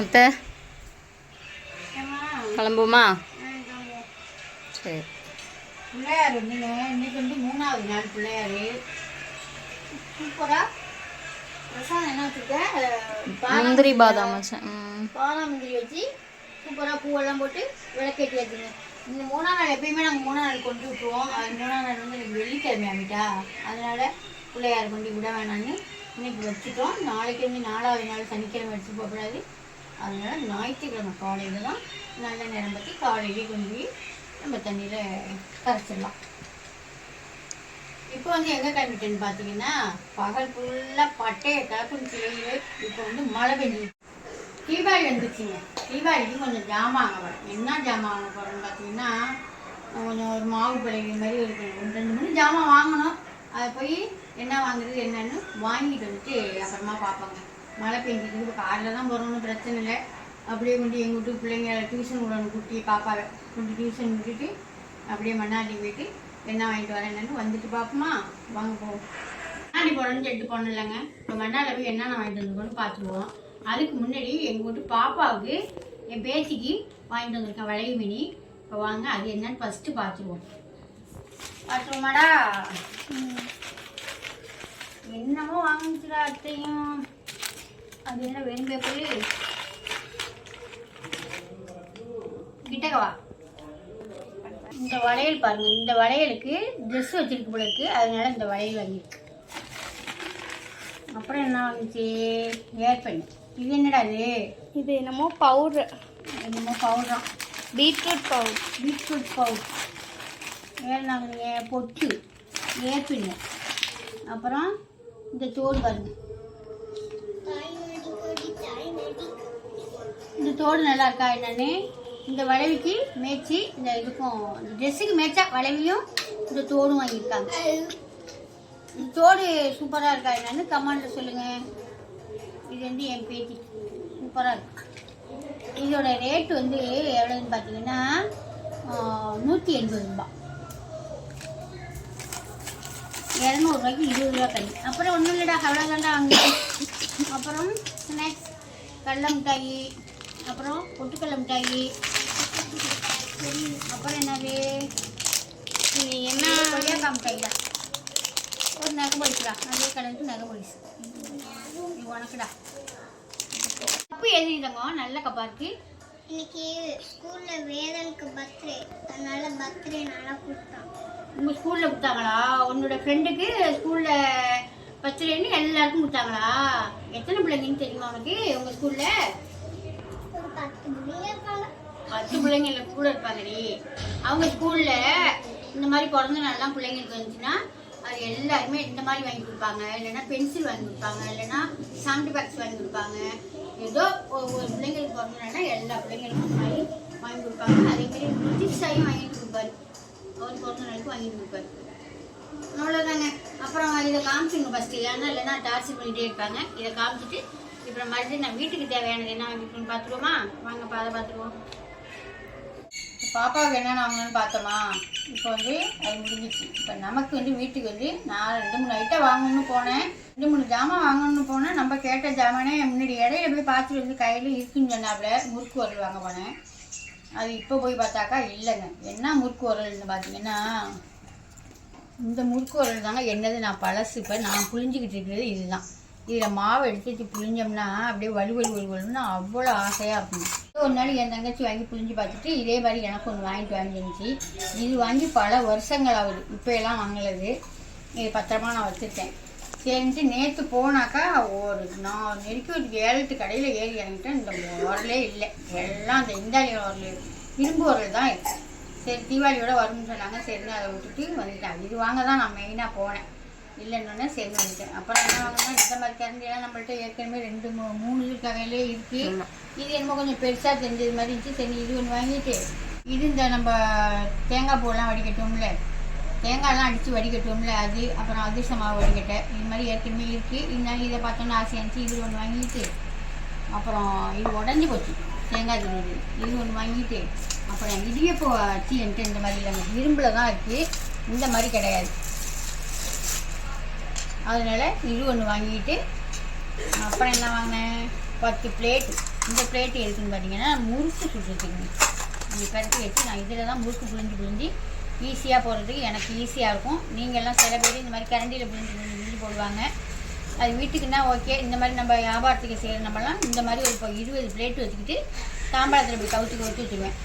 அத்தை கிளம்புமா சரி. பிள்ளையார் வந்துங்க இன்னைக்கு வந்து மூணாவது நாள் பிள்ளையார். சூப்பராக பிரசாதம் என்ன வச்சுருக்கேன் முந்திரி பாதாம் வச்சேன். பாதாம் முந்திரி வச்சு சூப்பராக பூவெல்லாம் போட்டு விளக்கேற்றி வச்சுங்க இந்த மூணாம் நாள் எப்பயுமே நாங்கள் மூணாம் நாள் கொண்டு விட்டுருவோம். அது மூணாம் நாள் வந்து எனக்கு வெள்ளிக்கிழமை ஆகிட்டா அதனால பிள்ளையார் கொண்டு விட வேணாம்னு இன்னைக்கு வச்சுட்டோம். நாளைக்கு வந்து நாலாவது நாள் சனிக்கிழமை வச்சு போகக்கூடாது. அதனால ஞாயிற்றுக்கிழமை காலையில் தான் நல்ல நேரம் பற்றி காலையிலேயே கொண்டு நம்ம தண்ணியில் கரைச்சிடலாம். இப்போ வந்து எங்கே கிளம்பிட்டேன்னு பார்த்தீங்கன்னா பகல் ஃபுல்லாக பட்டையை கிளப்புச்சு வெயில் இப்போ வந்து மழை பெஞ்சு தீபாவளி வந்துச்சுங்க. தீபாவளிக்கு கொஞ்சம் ஜாமான் வாங்க போகிறேன் என்ன ஜாமான் வாங்க போகிறேன்னு பார்த்தீங்கன்னா கொஞ்சம் ஒரு மாவு பிள்ளைங்க மாதிரி ஒரு ரெண்டு ரெண்டு மூணு ஜாமான் வாங்கணும். அதை போய் என்ன வாங்குறது என்னன்னு வாங்கிட்டு வந்துட்டு அப்புறமா பார்ப்பாங்க. மழை பெஞ்சிட்டு இப்போ காரில் தான் போகிறோம்னு பிரச்சனை இல்லை. அப்படியே கொண்டு எங்கள் வீட்டு பிள்ளைங்க டியூஷன் விடணும் குட்டி பாப்பாவை கொண்டு டியூஷன் விட்டுட்டு அப்படியே மண்ணாடி போயிட்டு என்ன வாங்கிட்டு வரேன் என்னன்னு வந்துட்டு பார்ப்போமா? வாங்க போவோம். மண்ணாடி போகிறோன்னு சொல்லிட்டு போனோம் இல்லைங்க. இப்போ மண்ணாடியில் போய் என்னென்ன வாங்கிட்டு வந்துருக்கோன்னு பார்த்துருவோம். அதுக்கு முன்னாடி எங்கள் வீட்டு பாப்பாவுக்கு என் பேத்திக்கு வாங்கிட்டு வந்திருக்கேன் வளைவு மினி இப்போ வாங்க அது என்னன்னு ஃபஸ்ட்டு பார்த்துருவோம். பார்த்துருவோமாடா. என்னமோ வாங்கிச்சுடா அத்தையும். அது என்ன வேணும் பேப்பரு கிட்டக்கவா? இந்த வளையல் பாருங்க இந்த வளையலுக்கு ட்ரெஸ் வச்சிருக்கு போல இருக்கு. அதனால இந்த வளையல் வாங்கியிருக்கு அப்புறம் என்ன வாங்கிச்சு ஏர் பண்ணி இது என்னடா இது? இது என்னமோ பவுடர் என்னமோ பவுடரம் பீட்ரூட் பவுடர் பீட்ரூட் பவுடர் வேறு நாங்கள் பொட்டு ஏர் பின்னு அப்புறம் இந்த தோடு பாருங்க. இந்த தோடு நல்லா இருக்கா என்னன்னு? இந்த வளைவிக்கு மேய்ச்சி இந்த இதுக்கும் இந்த ட்ரெஸ்ஸுக்கு மேய்ச்சா வளைவியும் இந்த தோடும் வாங்கியிருக்காங்க. இந்த தோடு சூப்பராக இருக்கா என்னன்னு கமெண்ட்டில் சொல்லுங்கள் இது வந்து என் பேத்தி. சூப்பராக இருக்கு. இதோட ரேட் வந்து எவ்வளோன்னு பார்த்தீங்கன்னா நூற்றி எண்பது ரூபா. இரநூறுவாய்க்கு இருபது ரூபா கம்மி. அப்புறம் ஒன்றும் இல்லைடா அவ்வளோதான்டா வாங்க அப்புறம் ஸ்நாக்ஸ் கடல மிட்டாயி அப்புறம் பொட்டுக்கடல மிட்டாயி அப்புறம் என்னது? என்ன? கொய்யாக்கா மிட்டாய் தான் ஒரு நகை பொடிச்சுடா அதே கலருக்கு நகை பொடிச்சு இது உனக்குடா. கப்பு எழுதிட்டாங்க நல்ல கப்பா இருக்கு. இன்னைக்கு ஸ்கூல்ல வேதனுக்கு பர்த்டே. அதனால பர்த்டே நல்லா கொடுத்தான் உங்கள் ஸ்கூலில் கொடுத்தாங்களா? உன்னோட ஃப்ரெண்டுக்கு ஸ்கூலில் பர்த்டேன்னு எல்லாருக்கும் கொடுத்தாங்களா? எத்தனை பிள்ளைங்கன்னு தெரியுமா உனக்கு? உங்கள் ஸ்கூலில் பத்து பிள்ளைங்க இல்லை கூட இருப்பாங்கடி. அவங்க ஸ்கூலில் இந்த மாதிரி பிறந்த நாள்லாம் பிள்ளைங்களுக்கு வந்துச்சுன்னா அது எல்லாருமே இந்த மாதிரி வாங்கி கொடுப்பாங்க. இல்லைன்னா பென்சில் வாங்கி கொடுப்பாங்க. இல்லைன்னா சாம்பிள் பாக்ஸ் வாங்கி கொடுப்பாங்க. ஏதோ ஒரு பிள்ளைங்களுக்கு பிறந்த நாள்னா எல்லா பிள்ளைங்களுக்கும் மாதிரி வாங்கி கொடுப்பாங்க. அதே மாதிரி ருத்திஷாயும் வாங்கிட்டு கொடுப்பாரு. அவர் பிறந்த நாளுக்கு வாங்கிட்டு கொடுப்பாரு. அவ்வளோதாங்க அப்புறம் இதை காமிச்சுங்க ஃபஸ்ட்டு ஏன்னா இல்லைன்னா டார்ச்சர் பண்ணிகிட்டே இருப்பாங்க. இதை காமிச்சிட்டு இப்போ மறுபடியும் நான் வீட்டுக்கு தேவையானது என்ன வாங்கிக்கணும்னு பார்த்துருவோமா வாங்க அதை பார்த்துருவோம் பாப்பாவுக்கு என்னென்ன வாங்கணும்னு பார்த்தோமா? இப்போ வந்து அது முடிஞ்சிச்சு இப்போ நமக்கு வந்து வீட்டுக்கு வந்து நான் ரெண்டு மூணு ஐட்டம் வாங்கணும்னு போனேன். ரெண்டு மூணு ஜாமான் வாங்கணும்னு போனேன். நம்ம கேட்ட ஜாமானே முன்னாடி இடையில போய் பார்த்துட்டு வந்து கையில் இருக்குன்னு சொன்னாப்புல முறுக்கு உரல் வாங்க போனேன். அது இப்போ போய் பார்த்தாக்கா இல்லைங்க. என்ன முறுக்கு உரல்னு பார்த்தீங்கன்னா இந்த முறுக்கு உரல் தாங்க என்னது? நான் பழசு இப்போ நான் புளிஞ்சிக்கிட்டு இருக்கிறது இதுதான். இதில் மாவு எடுத்து வச்சு புளிஞ்சோம்னா அப்படியே வலு வலு வலு அவ்வளோ ஆசையாக இருக்கும் ஒரு நாள் என் தங்கச்சி வாங்கி புளிஞ்சு பார்த்துட்டு இதே மாதிரி எனக்கு ஒன்று வாங்கிட்டு வாங்கிருந்துச்சு இது வாங்கி பல வருஷங்கள் ஆகுது இப்போ எல்லாம் வாங்கலது. இது பத்திரமா நான் வச்சுருக்கேன். சரின்ட்டு நேற்று போனாக்கா ஒரு நான் நெருக்கி ஒரு ஏழு எட்டு கடையில் ஏறி இறங்கிட்டேன். இந்த உரலே இல்லை. எல்லாம் அந்த இந்தாலி உரல். இரும்பு உரல் தான் இருக்குது சரி தீபாவளியோட வரும்னு சொன்னாங்க. சரின்னு அதை விட்டுட்டு வந்துட்டேன் இது வாங்க தான் நான் மெயினாக போனேன். இல்லைன்னொன்னே சரி வந்துட்டேன். அப்புறம் என்ன வாங்கினா இந்த மாதிரி கரண்டியெல்லாம் நம்மள்ட்ட ஏற்கனவே ரெண்டு மூ மூணு இது வகையிலே இருக்கு இது என்னமோ கொஞ்சம் பெருசாக தெரிஞ்சது மாதிரி இருந்துச்சு. சரி இது ஒன்று வாங்கிட்டு இது இந்த நம்ம தேங்காய் பூவெல்லாம் வடிகட்டுவோம்ல. தேங்காய்லாம் அடித்து வடிகட்டுவோம்ல அது அப்புறம் அதிர்ஷ்ட மாவு வடிகட்டை. இது மாதிரி ஏற்கனவே இருக்குது இருந்தாலும் இதை பார்த்தோன்னா ஆசையாக இருந்துச்சு. இது ஒன்று வாங்கிட்டு அப்புறம் இது உடஞ்சி போச்சு. தேங்காய் திருவுது இது ஒன்று வாங்கிட்டு அப்புறம் இடியப்போ அச்சு என்கிட்ட இந்த மாதிரி இல்லைங்க இரும்பில் தான் இருக்குது இந்த மாதிரி கிடையாது. அதனால் இது ஒன்று வாங்கிட்டு அப்புறம் என்ன வாங்கினேன்? பத்து பிளேட் இந்த பிளேட் எதுக்குன்னு பார்த்தீங்கன்னா முறுக்கு சுட்டுருக்குங்க இந்த கருத்து வச்சு நான் இதில் தான் முறுக்கு புழிஞ்சு புழிஞ்சு ஈஸியாக போடுறதுக்கு எனக்கு ஈஸியாக இருக்கும். நீங்கள்லாம் சில பேர் இந்த மாதிரி கரண்டியில் புழிஞ்சு புழிஞ்சு புழிஞ்சு போடுவாங்க. அது வீட்டுக்குன்னா ஓகே இந்த மாதிரி நம்ம வியாபாரத்துக்கு செய்கிற நம்மலாம் இந்த மாதிரி ஒரு இப்போ இருபது பிளேட் வச்சுக்கிட்டு தாம்பாளத்தில் போய் கவுத்து கவுத்து வச்சுருவேன்.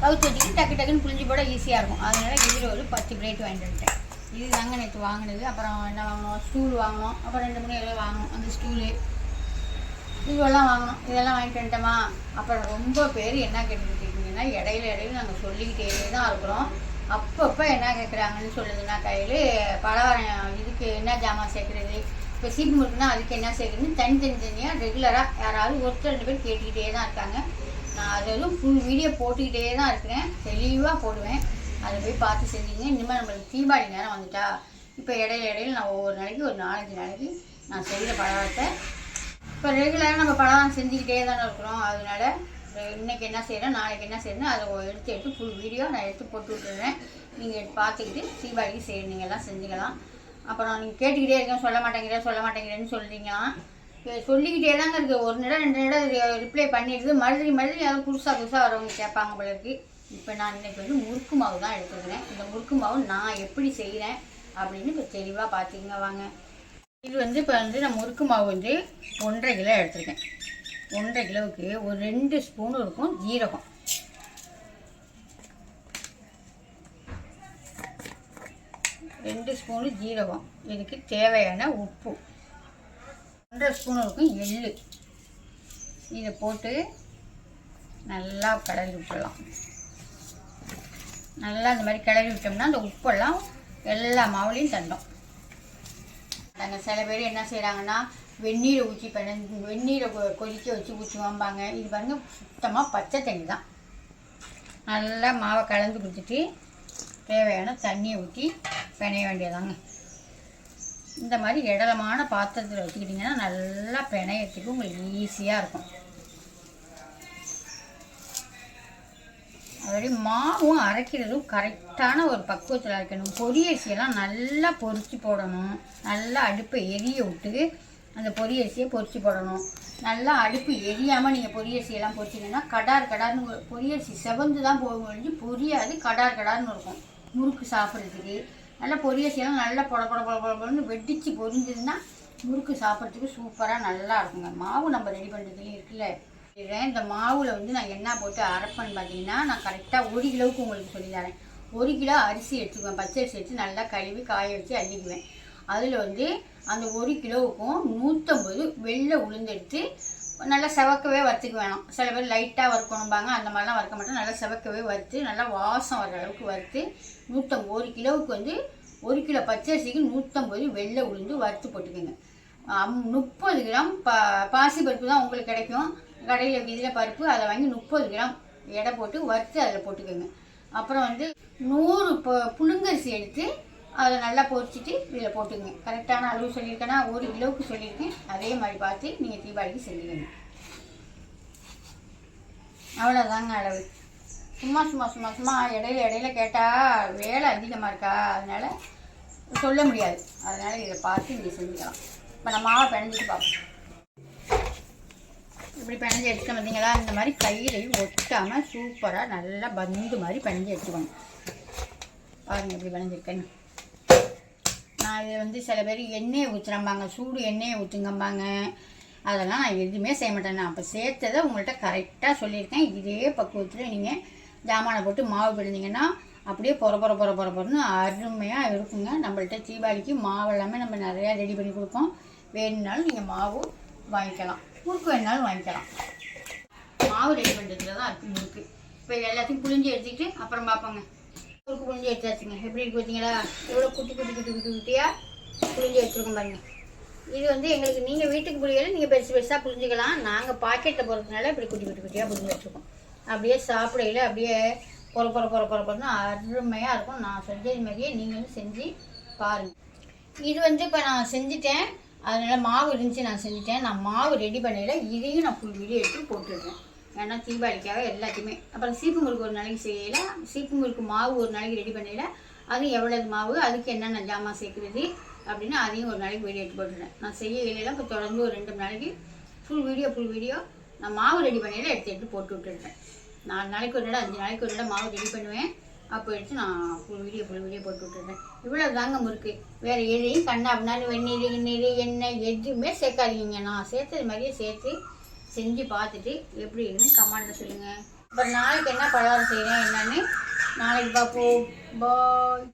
கவுத்து வச்சுக்கிட்டு டக்கு டக்குன்னு புளிஞ்சு போட ஈஸியாக இருக்கும். அதனால இதில் ஒரு பத்து பிளேட் வாங்கிட்டு வந்துட்டேன். இது தாங்க நேற்று வாங்கினது. அப்புறம் என்ன வாங்கினோம்? ஸ்டூல் வாங்கினோம். அப்புறம் ரெண்டு மூணு எல்லாம் வாங்கினோம். அந்த ஸ்டூலு இதுவெல்லாம் வாங்கினோம். இதெல்லாம் வாங்கிட்டு வந்துட்டோமா? அப்புறம் ரொம்ப பேர் என்ன கேட்டுக்கிட்டு இடையில இடையில நாங்கள் சொல்லிக்கிட்டே தான் இருக்கிறோம். அப்பப்போ என்ன கேட்குறாங்கன்னு சொல்லுதுன்னா கையில் பலகாரம் இதுக்கு என்ன ஜாமான் சேர்க்குறது? இப்போ சீப்பு முறுக்குன்னா அதுக்கு என்ன சேர்க்குறதுன்னு தனித்தனி தனியாக ரெகுலராக யாராவது ஒருத்தர் ரெண்டு பேர் கேட்டுக்கிட்டே தான் இருக்காங்க. நான் அது வந்து ஃபுல் வீடியோ போட்டுக்கிட்டே தான் இருக்கிறேன். தெளிவாக போடுவேன். அதை போய் பார்த்து செஞ்சீங்க. இனிமேல் நம்மளுக்கு தீபாவளி நேரம் வந்துட்டா. இப்போ இடையில இடையில நான் ஒவ்வொரு நாளைக்கு ஒரு நாலஞ்சு நாளைக்கு நான் செய்கிற பலகாரத்தை இப்போ ரெகுலராக நம்ம பலகாரம் செஞ்சுக்கிட்டே தானே இருக்கிறோம். அதனால இன்றைக்கி இன்னைக்கு என்ன செய்கிறேன் நாளைக்கு என்ன செய்யணும் அதை எடுத்து எடுத்து ஃபுல் வீடியோ நான் எடுத்து போட்டு விட்டுறேன் நீங்கள் பார்த்துக்கிட்டு தீபாவளிக்கு செய்ய நீங்கள் எல்லாம் செஞ்சுக்கலாம். அப்புறம் நீங்கள் கேட்டுக்கிட்டே இருக்கேன். சொல்ல மாட்டேங்கிறேன் சொல்ல மாட்டேங்கிறேன்னு சொல்கிறீங்களா சொல்லிக்கிட்டே தாங்க இருக்குது ஒரு நிடம் ரெண்டு நிடம் ரிப்ளை பண்ணிடுது. மறுபடி மறுபடி யாரும் புதுசாக புதுசாக வரவங்க கேட்பாங்க போல இருக்கு. இப்போ நான் இன்னைக்கு வந்து முறுக்கு மாவு தான் எடுத்துக்கிறேன். இந்த முறுக்கு மாவு நான் எப்படி செய்கிறேன் அப்படின்னு இப்போ தெளிவாக பார்த்துக்கிங்க வாங்க. இது வந்து இப்போ வந்து நான் முறுக்கு மாவு வந்து ஒன்றரை கிலோ எடுத்துருக்கேன். ஒன்றரை கிலோவுக்கு ஒரு ரெண்டு ஸ்பூன் இருக்கும் ஜீரகம். ரெண்டு ஸ்பூனு ஜீரகம். இதுக்கு தேவையான உப்பு. ஒன்றரை ஸ்பூன் இருக்கும் எள்ளு. இதை போட்டு நல்லா கிளறி விட்டுடலாம். நல்லா இந்த மாதிரி கிளறி விட்டோம்னா அந்த உப்பெல்லாம் எல்லா மாவுலையும் தண்டோம் நாங்கள் சில பேர் என்ன செய்கிறாங்கன்னா வெந்நீரை ஊற்றி பண்ண வெந்நீரை கொ- கொதிக்க வச்சு ஊற்றி வாம்பாங்க. இது பாருங்கள் சுத்தமாக பச்சை தண்ணி தான். நல்லா மாவை கலந்து கொடுத்துட்டு தேவையான தண்ணியை ஊற்றி பிணைய வேண்டியதாங்க. இந்த மாதிரி இடலமான பாத்திரத்தில் வச்சுக்கிட்டிங்கன்னா நல்லா பிணையத்துக்கு உங்களுக்கு ஈஸியாக இருக்கும். அதோடய மாவும் அரைக்கிறதும் கரெக்டான ஒரு பக்குவத்தில் அரைக்கணும். பொரியரிசியெல்லாம் நல்லா பொரிச்சு போடணும். நல்லா அடுப்பை எரிய விட்டு அந்த பொரியரிசியை பொரித்து போடணும். நல்லா அடுப்பு எரியாமல் நீங்கள் பொரியரிசியெல்லாம் பொரிச்சிங்கன்னா கடார் கடார்னு பொரியரிசி செவந்து தான் போகும் முடிஞ்சு பொரியாது கடார் கடார்னு இருக்கும். முறுக்கு சாப்பிட்றதுக்கு. நல்லா பொரிய பொரியரிசியெல்லாம் நல்லா பொட பொட பொட பொடன்னு வெடிச்சு பொரிஞ்சதுன்னா முறுக்கு சாப்பிட்றதுக்கு சூப்பராக நல்லா இருக்குங்க. மாவு நம்ம ரெடி பண்ணுறதுலேயும் இருக்குல்ல. இந்த மாவில் வந்து நான் என்ன போட்டு அரைப்பேன்னு பார்த்தீங்கன்னா நான் கரெக்டாக ஒரு கிலோவுக்கு உங்களுக்கு சொல்லி தரேன். ஒரு கிலோ அரிசி எடுத்துக்குவேன். பச்சை அரிசி எடுத்து நல்லா கழுவி காய வச்சு அள்ளிக்குவேன். அதில் வந்து அந்த ஒரு கிலோவுக்கும் நூற்றம்பது வெள்ளை உளுந்து எடுத்து நல்லா செவக்கவே வறுத்துக்க வேணும். சில பேர் லைட்டாக வறுக்கணும்பாங்க. அந்த மாதிரிலாம் வறுக்க மாட்டோம் நல்லா செவக்கவே வறுத்து நல்லா வாசம் வர அளவுக்கு வறுத்து நூற்றம்பது ஒரு கிலோவுக்கு வந்து ஒரு கிலோ பச்சரிசிக்கு நூற்றம்பது வெள்ளை உளுந்து வறுத்து போட்டுக்கோங்க. அம்- முப்பது கிராம் பா பாசி பருப்பு தான் உங்களுக்கு கிடைக்கும். கடையில் இதில் பருப்பு அதை வாங்கி முப்பது கிராம் எடை போட்டு வறுத்து அதில் போட்டுக்கோங்க. அப்புறம் வந்து நூறு ப- புழுங்கரிசி எடுத்து அதை நல்லா பொரிச்சிட்டு இதில் போட்டுக்கங்க கரெக்டான அளவு சொல்லியிருக்கேன்னா ஒரு கிலோவுக்கு சொல்லியிருக்கேன். அதே மாதிரி பார்த்து நீங்கள் தீபாவளிக்கு செஞ்சுக்கணும் அவ்வளோதாங்க அளவு. சும்மா சும்மா சும்மா சும்மா இடையில இடையில கேட்டால் வேலை அதிகமாக இருக்கா? அதனால் சொல்ல முடியாது. அதனால் இதை பார்த்து நீங்கள் செஞ்சுக்கலாம். இப்போ நம்ம மாவை பிணைஞ்சிட்டு பார்ப்போம். இப்படி பிணைஞ்சி எடுத்துக்க பார்த்தீங்களா இந்த மாதிரி கையிலையும் ஒட்டாமல் சூப்பராக நல்லா பந்து மாதிரி பிணைஞ்சி எடுத்துக்கணும் பாருங்கள் இப்படி பிணைஞ்சிருக்கேன்னு. நான் வந்து சில பேர் எண்ணெயை ஊற்றுறம்பாங்க சூடு எண்ணெயை ஊற்றுங்கம்பாங்க அதெல்லாம் நான் எதுவுமே செய்ய மாட்டேன். நான் அப்போ சேர்த்ததை உங்கள்கிட்ட கரெக்டாக சொல்லியிருக்கேன். இதே பக்குவத்தில் நீங்கள் ஜாமானை போட்டு மாவு பிடிந்தீங்கன்னா அப்படியே பொற பொற பொற பொற பொறன்னு அருமையாக இருக்குங்க. நம்மள்ட்ட தீபாவளிக்கு மாவு எல்லாமே நம்ம நிறையா ரெடி பண்ணி கொடுப்போம். வேணும்னாலும் நீங்கள் மாவு வாங்கிக்கலாம். முறுக்கு வேணுனாலும் வாங்கிக்கலாம். மாவு ரெடி பண்ணுறதுல தான் இருக்கு முறுக்கு. இப்போ எல்லாத்தையும் புளிஞ்சு எடுத்துக்கிட்டு அப்புறம் பார்ப்போங்க. முறுக்கு புழிஞ்சு எடுத்தாச்சுங்க எப்படி இருக்கு பார்த்தீங்களா எவ்வளோ குட்டி குட்டி குட்டி குட்டி குட்டியாக புழிஞ்சு எடுத்துருக்கோம் பாருங்க. இது வந்து எங்களுக்கு நீங்கள் வீட்டுக்கு புளியல நீங்கள் பெருசு பெருசாக புளிஞ்சிக்கலாம். நாங்கள் பாக்கெட்டில் போகிறதுனால இப்படி குட்டி குட்டி குட்டியாக புரிஞ்சு வச்சுருக்கோம். அப்படியே சாப்பிடையில அப்படியே பொற பொற பொற பொற பொறன்னு அருமையாக இருக்கும். நான் செஞ்சது மாதிரியே நீங்களும் செஞ்சு பாருங்கள் இது வந்து இப்போ நான் செஞ்சுட்டேன். அதனால் மாவு இருந்துச்சு நான் செஞ்சுட்டேன். நான் மாவு ரெடி பண்ணையில் இதையும் நான் ஃபுல் வீடியோ எடுத்து போட்டுடுறேன். ஏன்னா தீபாவளிக்காக எல்லாத்தையுமே. அப்புறம் சீப்பு முறுக்கு ஒரு நாளைக்கு செய்யல. சீப்பு முறுக்கு மாவு ஒரு நாளைக்கு ரெடி பண்ணையில அது எவ்வளவு மாவு அதுக்கு என்னென்ன ஜாமான் சேர்க்குறது அப்படின்னு அதையும் ஒரு நாளைக்கு வீடியோ எடுத்து போட்டுடுறேன். நான் செய்ய இல்லைலாம் இப்போ தொடர்ந்து ஒரு ரெண்டு நாளைக்கு ஃபுல் வீடியோ ஃபுல் வீடியோ நான் மாவு ரெடி பண்ணியில் எடுத்து எடுத்து போட்டு விட்டுருப்பேன் நாலு நாளைக்கு ஒரு இடம் அஞ்சு நாளைக்கு ஒரு இடம் மாவு ரெடி பண்ணுவேன். அப்போ எடுத்து நான் ஃபுல் வீடியோ ஃபுல் வீடியோ போட்டு விட்டுருந்தேன் இவ்வளோ தாங்க முறுக்கு. வேறு எதையும் கண்ணா அப்படின்னாலும் வெந்நீர் கிண்ணீர் எண்ணெய் எதுவுமே சேர்க்காதீங்க. நான் சேர்த்தது மாதிரியே சேர்த்து செஞ்சு பார்த்துட்டு எப்படி இருக்குன்னு கமெண்ட்டில் சொல்லுங்கள் அப்புறம் நாளைக்கு என்ன பலகாரம் செய்கிறேன் என்னன்னு நாளைக்கு பார்ப்போம். பாய்